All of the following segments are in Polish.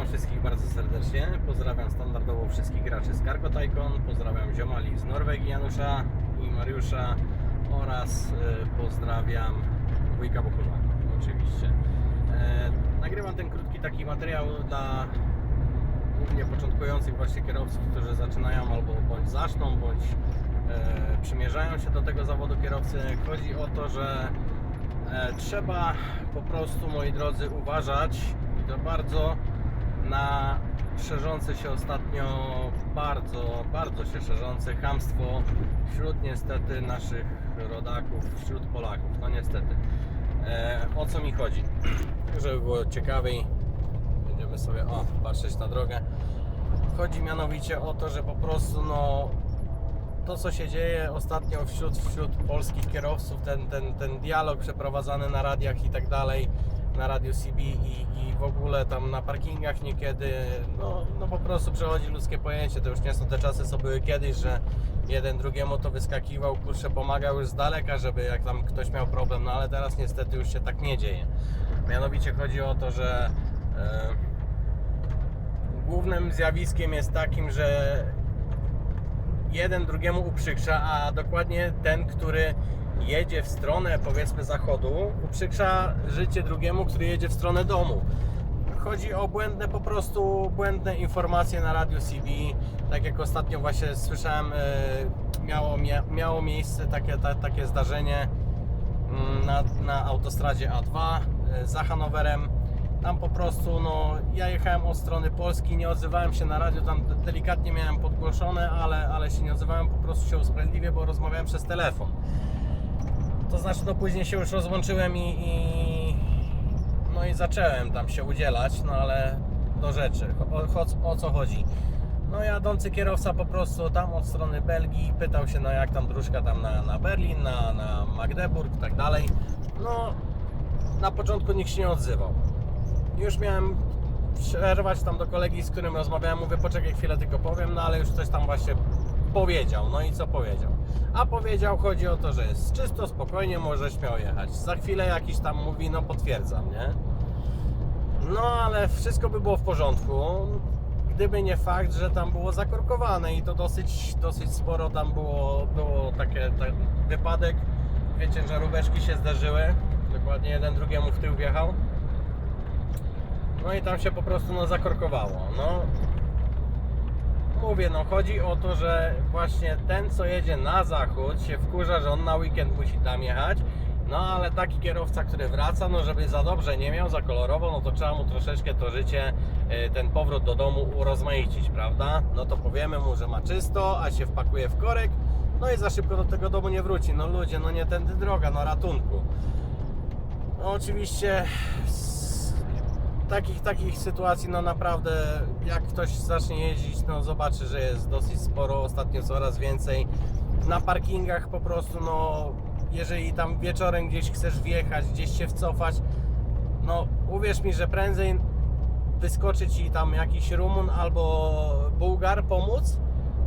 Witam wszystkich bardzo serdecznie. Pozdrawiam standardowo wszystkich graczy z Cargo Tycoon. Pozdrawiam ziomali z Norwegii Janusza i Mariusza oraz e, pozdrawiam wujka Bohuna oczywiście. E, nagrywam ten krótki taki materiał dla głównie początkujących właśnie kierowców, którzy zaczynają albo bądź zaczną, bądź e, przymierzają się do tego zawodu kierowcy. Chodzi o to, że trzeba po prostu, moi drodzy, uważać i to bardzo na szerzące się ostatnio, bardzo, bardzo się szerzące chamstwo wśród niestety naszych rodaków, wśród Polaków. No niestety. E, o co mi chodzi? Żeby było ciekawiej, będziemy sobie o, patrzeć na drogę. Chodzi mianowicie o to, że po prostu no to co się dzieje ostatnio wśród, wśród polskich kierowców, ten, ten, ten dialog przeprowadzany na radiach i tak dalej, na radiu CB i, i w ogóle tam na parkingach niekiedy, no, no po prostu przechodzi ludzkie pojęcie, to już nie są te czasy co były kiedyś, że jeden drugiemu to wyskakiwał, kurczę pomagał już z daleka, żeby jak tam ktoś miał problem, no ale teraz niestety już się tak nie dzieje. Mianowicie chodzi o to, że e, głównym zjawiskiem jest takim, że jeden drugiemu uprzykrza, a dokładnie ten, który jedzie w stronę powiedzmy zachodu, uprzykrza życie drugiemu, który jedzie w stronę domu. Chodzi o błędne po prostu, błędne informacje na radiu CB. Tak jak ostatnio właśnie słyszałem, e, miało, mia- miało miejsce takie, ta, takie zdarzenie mm, na, na autostradzie A2 e, za Hanowerem. Tam po prostu, no, ja jechałem od strony Polski, nie odzywałem się na radio, tam delikatnie miałem podgłoszone, ale, ale się nie odzywałem, po prostu się usprawiedliwię, bo rozmawiałem przez telefon. To znaczy, no później się już rozłączyłem i, i no i zacząłem tam się udzielać, no ale do rzeczy, o, o, o co chodzi? No jadący kierowca po prostu tam od strony Belgii pytał się, no jak tam dróżka tam na, na Berlin, na, na Magdeburg i tak dalej. No na początku nikt się nie odzywał. Już miałem przerwać tam do kolegi, z którym rozmawiałem, mówię poczekaj chwilę tylko powiem, no ale już coś tam właśnie powiedział, no i co powiedział? A powiedział, chodzi o to, że jest czysto, spokojnie, może śmiało jechać. Za chwilę jakiś tam mówi, no potwierdzam, nie? No ale wszystko by było w porządku, gdyby nie fakt, że tam było zakorkowane i to dosyć, dosyć sporo tam było, było takie, tak, wypadek, wiecie, że rubeczki się zdarzyły, dokładnie jeden drugiemu w tył wjechał. No i tam się po prostu no, zakorkowało. No, mówię, no chodzi o to, że właśnie ten, co jedzie na zachód, się wkurza, że on na weekend musi tam jechać. No ale taki kierowca, który wraca, no żeby za dobrze nie miał, za kolorowo, no to trzeba mu troszeczkę to życie, y, ten powrót do domu urozmaicić, prawda? No to powiemy mu, że ma czysto, a się wpakuje w korek, no i za szybko do tego domu nie wróci. No ludzie, no nie tędy droga, no ratunku. No oczywiście takich, takich sytuacji, no naprawdę, jak ktoś zacznie jeździć, no zobaczy, że jest dosyć sporo, ostatnio coraz więcej. Na parkingach po prostu, no jeżeli tam wieczorem gdzieś chcesz wjechać, gdzieś się wcofać, no uwierz mi, że prędzej wyskoczy ci tam jakiś Rumun albo Bułgar pomóc,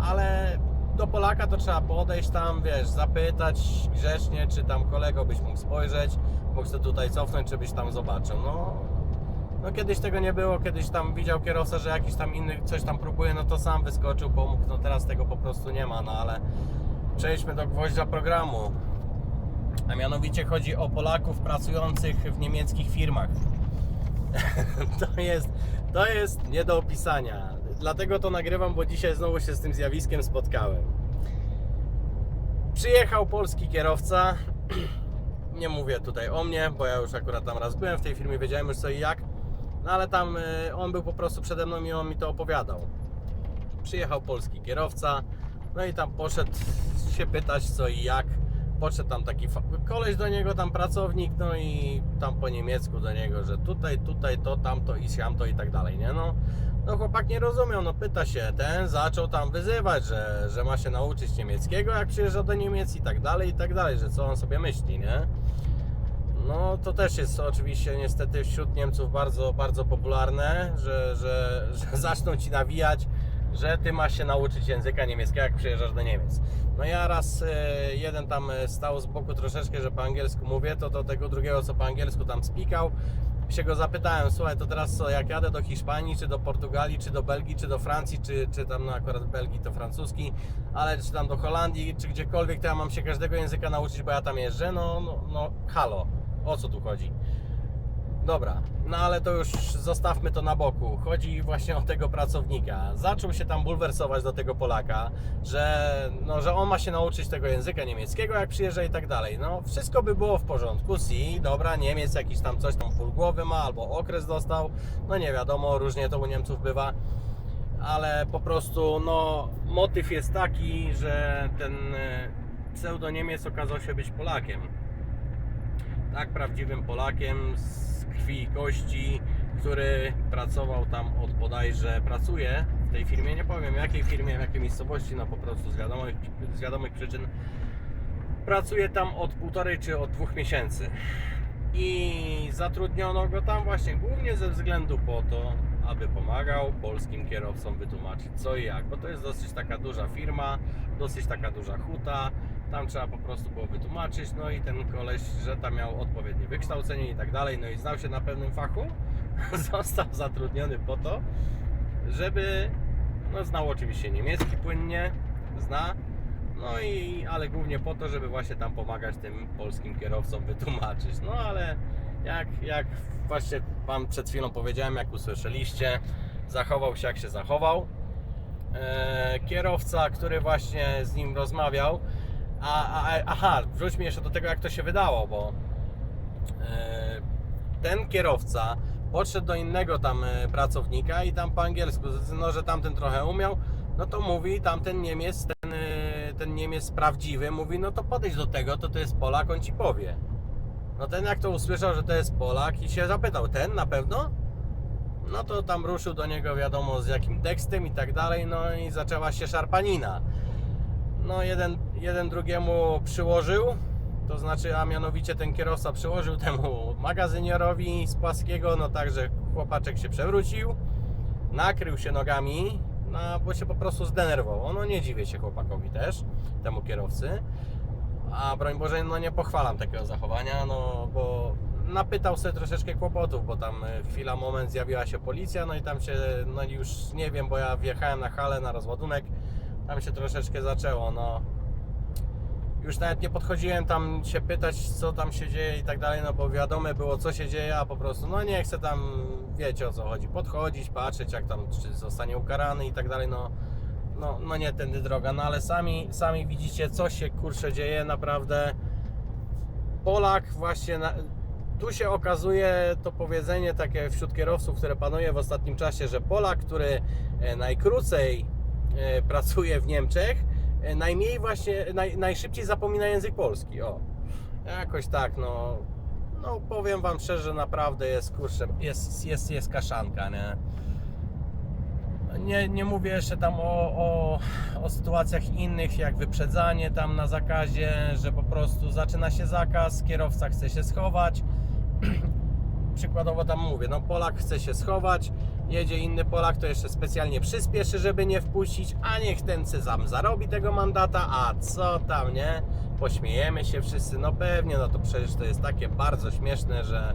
ale do Polaka to trzeba podejść tam, wiesz, zapytać grzecznie, czy tam kolego byś mógł spojrzeć, mógł sobie tutaj cofnąć, czy byś tam zobaczył. No, no kiedyś tego nie było, kiedyś tam widział kierowca, że jakiś tam inny coś tam próbuje, no to sam wyskoczył, pomógł, no teraz tego po prostu nie ma, no ale przejdźmy do gwoździa programu. A mianowicie chodzi o Polaków pracujących w niemieckich firmach. to, jest, to jest nie do opisania. Dlatego to nagrywam, bo dzisiaj znowu się z tym zjawiskiem spotkałem. Przyjechał polski kierowca. Nie mówię tutaj o mnie, bo ja już akurat tam raz byłem w tej firmie, wiedziałem już co i jak. No ale tam y, on był po prostu przede mną i on mi to opowiadał. Przyjechał polski kierowca, no i tam poszedł się pytać co i jak. Podszedł tam taki koleś do niego, tam pracownik, no i tam po niemiecku do niego, że tutaj, tutaj, to, tamto i siamto i tak dalej, nie? No, no chłopak nie rozumiał, no pyta się, ten zaczął tam wyzywać, że, że ma się nauczyć niemieckiego, jak przyjeżdża do Niemiec i tak dalej, i tak dalej, że co on sobie myśli, nie? No to też jest oczywiście niestety wśród Niemców bardzo, bardzo popularne, że, że, że zaczną ci nawijać, że ty masz się nauczyć języka niemieckiego, jak przyjeżdżasz do Niemiec. No ja raz e, jeden tam e, stał z boku troszeczkę, że po angielsku mówię, to do tego drugiego, co po angielsku tam spikał się go zapytałem, słuchaj, to teraz co, jak jadę do Hiszpanii, czy do Portugalii, czy do Belgii, czy do Francji, czy, czy tam no akurat w Belgii to francuski, ale czy tam do Holandii, czy gdziekolwiek, to ja mam się każdego języka nauczyć, bo ja tam jeżdżę, no, no, no halo, o co tu chodzi? Dobra, no ale to już zostawmy to na boku. Chodzi właśnie o tego pracownika. Zaczął się tam bulwersować do tego Polaka, że, no, że on ma się nauczyć tego języka niemieckiego, jak przyjeżdża i tak dalej. No, wszystko by było w porządku. Si, dobra, Niemiec jakiś tam coś tam pół głowy ma, albo okres dostał. No nie wiadomo, różnie to u Niemców bywa. Ale po prostu, no, motyw jest taki, że ten e, pseudo-Niemiec okazał się być Polakiem tak prawdziwym Polakiem z krwi i kości, który pracował tam od bodajże, pracuje w tej firmie, nie powiem jakiej firmie, w jakiej miejscowości, no po prostu z wiadomych, z wiadomych przyczyn. Pracuje tam od półtorej czy od dwóch miesięcy. I zatrudniono go tam właśnie głównie ze względu po to, aby pomagał polskim kierowcom wytłumaczyć co i jak, bo to jest dosyć taka duża firma, dosyć taka duża huta, tam trzeba po prostu było wytłumaczyć, no i ten koleś, że tam miał odpowiednie wykształcenie i tak dalej, no i znał się na pewnym fachu, został zatrudniony po to, żeby, no znał oczywiście niemiecki płynnie, zna, no i, ale głównie po to, żeby właśnie tam pomagać tym polskim kierowcom wytłumaczyć. No ale jak, jak właśnie Wam przed chwilą powiedziałem, jak usłyszeliście, zachował się jak się zachował. E, kierowca, który właśnie z nim rozmawiał, a, a, aha, wróćmy jeszcze do tego, jak to się wydało, bo e, ten kierowca podszedł do innego tam e, pracownika i tam po angielsku, no że tamten trochę umiał, no to mówi tamten Niemiec, ten, ten Niemiec prawdziwy, mówi, no to podejdź do tego, to to jest Polak, on ci powie. No ten jak to usłyszał, że to jest Polak i się zapytał, ten na pewno? No to tam ruszył do niego wiadomo z jakim tekstem i tak dalej, no i zaczęła się szarpanina. No jeden, jeden drugiemu przyłożył, to znaczy, a mianowicie ten kierowca przyłożył temu magazynierowi z płaskiego, no tak, że chłopaczek się przewrócił, nakrył się nogami, no bo się po prostu zdenerwował. No nie dziwię się chłopakowi też, temu kierowcy. A broń Boże, no nie pochwalam takiego zachowania, no bo napytał sobie troszeczkę kłopotów, bo tam e, chwila, moment zjawiła się policja, no i tam się, no już nie wiem, bo ja wjechałem na halę na rozładunek, tam się troszeczkę zaczęło, no. Już nawet nie podchodziłem tam się pytać, co tam się dzieje i tak dalej, no bo wiadome było, co się dzieje, a po prostu, no nie chcę tam, wiecie o co chodzi, podchodzić, patrzeć, jak tam, czy zostanie ukarany i tak dalej, no, no, no nie tędy droga, no ale sami, sami widzicie, co się kurczę dzieje, naprawdę Polak właśnie, na, tu się okazuje to powiedzenie takie wśród kierowców, które panuje w ostatnim czasie, że Polak, który e, najkrócej e, pracuje w Niemczech, e, najmniej właśnie, naj, najszybciej zapomina język polski. O, jakoś tak, no. No powiem Wam szczerze, naprawdę jest kurczę, jest, jest, jest kaszanka, nie? Nie, nie mówię jeszcze tam o, o, o sytuacjach innych, jak wyprzedzanie tam na zakazie, że po prostu zaczyna się zakaz, kierowca chce się schować. Przykładowo tam mówię, no Polak chce się schować, jedzie inny Polak, to jeszcze specjalnie przyspieszy, żeby nie wpuścić, a niech ten Cezam zarobi tego mandata, a co tam, nie? Pośmiejemy się wszyscy, no pewnie, no to przecież to jest takie bardzo śmieszne, że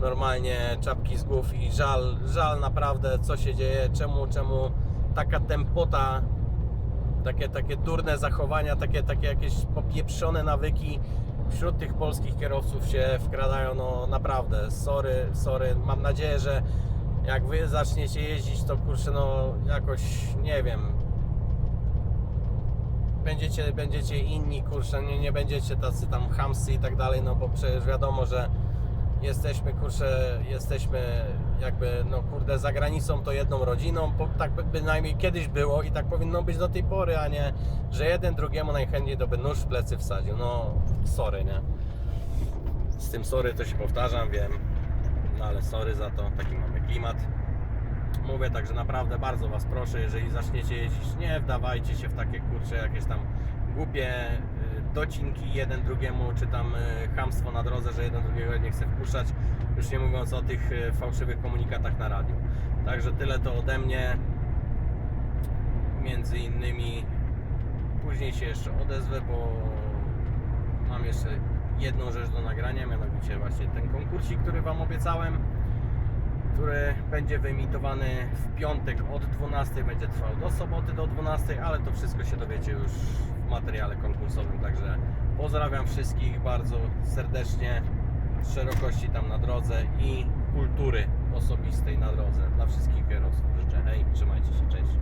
normalnie czapki z głów i żal, żal naprawdę co się dzieje, czemu, czemu taka tempota, takie, takie durne zachowania, takie, takie jakieś popieprzone nawyki wśród tych polskich kierowców się wkradają, no naprawdę, sorry, sorry, mam nadzieję, że jak wy zaczniecie jeździć, to kurczę, no jakoś, nie wiem, będziecie, będziecie inni, kurczę, nie, nie będziecie tacy tam chamscy i tak dalej, no bo przecież wiadomo, że jesteśmy, kurczę, jesteśmy jakby, no kurde, za granicą to jedną rodziną, po, tak by, bynajmniej kiedyś było i tak powinno być do tej pory, a nie, że jeden drugiemu najchętniej to by nóż w plecy wsadził, no sorry, nie? Z tym sorry to się powtarzam, wiem, no ale sorry za to, taki mamy klimat. Mówię także naprawdę bardzo Was proszę, jeżeli zaczniecie jeździć, nie wdawajcie się w takie kurcze jakieś tam głupie docinki jeden drugiemu, czy tam y, chamstwo na drodze, że jeden drugiego nie chce wpuszczać, już nie mówiąc o tych y, fałszywych komunikatach na radiu. Także tyle to ode mnie. Między innymi później się jeszcze odezwę, bo mam jeszcze jedną rzecz do nagrania, mianowicie właśnie ten konkursik, który Wam obiecałem. który będzie wyemitowany w piątek od 12, będzie trwał do soboty do 12, ale to wszystko się dowiecie już materiale konkursowym, także pozdrawiam wszystkich bardzo serdecznie, szerokości tam na drodze i kultury osobistej na drodze. Dla wszystkich kierowców życzę hej, trzymajcie się, cześć.